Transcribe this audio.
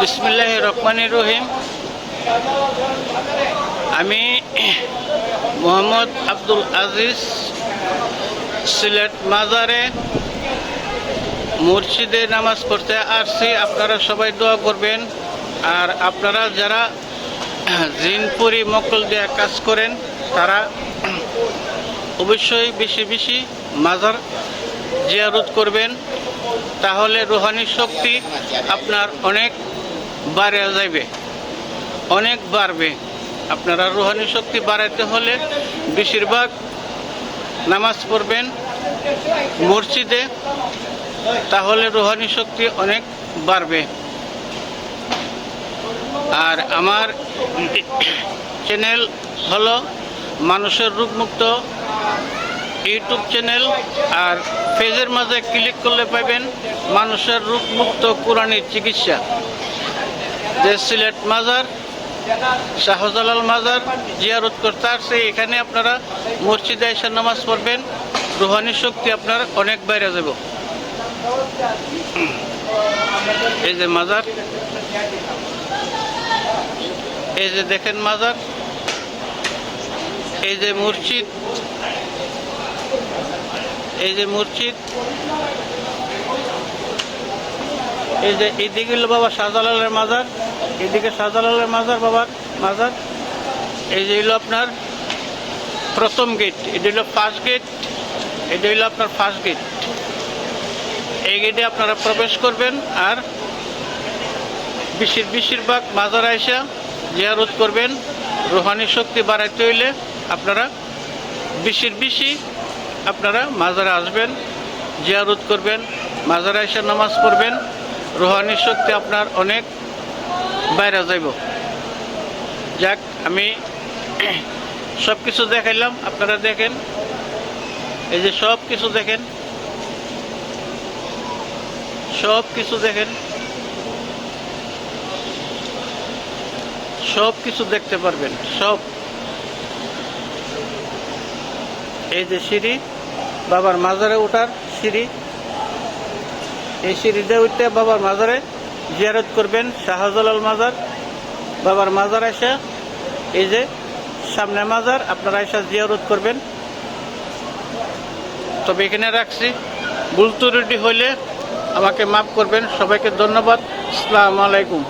বিসমিল্লাহ রহমান রহিম। আমি মোহাম্মদ আব্দুল আজিজ সিলেট মাজারে মসজিদে নামাজ পড়তে আসছি। আপনারা সবাই দোয়া করবেন। আর আপনারা যারা জিনপুরি মকল দেওয়া কাজ করেন, তারা অবশ্যই বেশি বেশি মাজার জিয়ারত করবেন। তাহলে রুহানি শক্তি আপনার অনেক বাড়ে যাবে অনেক বাড়বে। আপনারা রুহানি শক্তি বাড়াইতে হলে বেশিরভাগ নামাজ পড়বেন মসজিদে, তাহলে রুহানি শক্তি অনেক বাড়বে। আর আমার চ্যানেল হলো মানুষের রোগমুক্ত ইউটিউব চ্যানেল আর পেজের মাঝে ক্লিক করলে পাবেন মানুষের রোগমুক্ত কোরআনের চিকিৎসা। যে সিলেট মাজার, শাহজালাল মাজার জিয়ারত করতে আসছে, এখানে আপনারা মসজিদে এসে নামাজ পড়বেন। রুহানি শক্তি আপনার অনেক বাইরে যাব। এই যে মাজার। এই যে দেখেন মাজার। এই যে মসজিদ। এই যে মসজিদ। এই যে এইদিকে হলো বাবা শাহজালালের মাজার, এদিকে শাহজালালের মাজার বাবার মাজার। এই যে হলো আপনার প্রথম গেট, এটা হলো ফার্স্ট গেট এটা হলো আপনার ফার্স্ট গেট এই গেটে আপনারা প্রবেশ করবেন আর বেশির বেশিরভাগ মাজার আইসা জিয়ারত করবেন। রোহানি শক্তি বাড়াইতে হইলে আপনারা বেশির বেশি আপনারা মাজারে আসবেন, জিয়ারত করবেন, মাজারে এসে নামাজ পড়বেন, রোহানি শক্তি আপনার অনেক বাইরে যাইব। যাক, আমি সব কিছু দেখাইলাম, আপনারা দেখেন। এই যে সব কিছু দেখেন। সব কিছু দেখেন। সব কিছু দেখতে পারবেন, সব। এই যে সিঁড়ি। বাবার মাজারে ওঠার সিঁড়ি। এই সিঁড়িতে উঠতে বাবার মাজারে জিয়ারত করবেন শাহজালাল মাজার। বাবার মাজার এসে এই যে সামনে মাজার, আপনারা এসে জিয়ারত করবেন। তবে এখানে রাখছি, ভুল ত্রুটি হইলে আমাকে মাফ করবেন। সবাইকে ধন্যবাদ। আসসালামু আলাইকুম।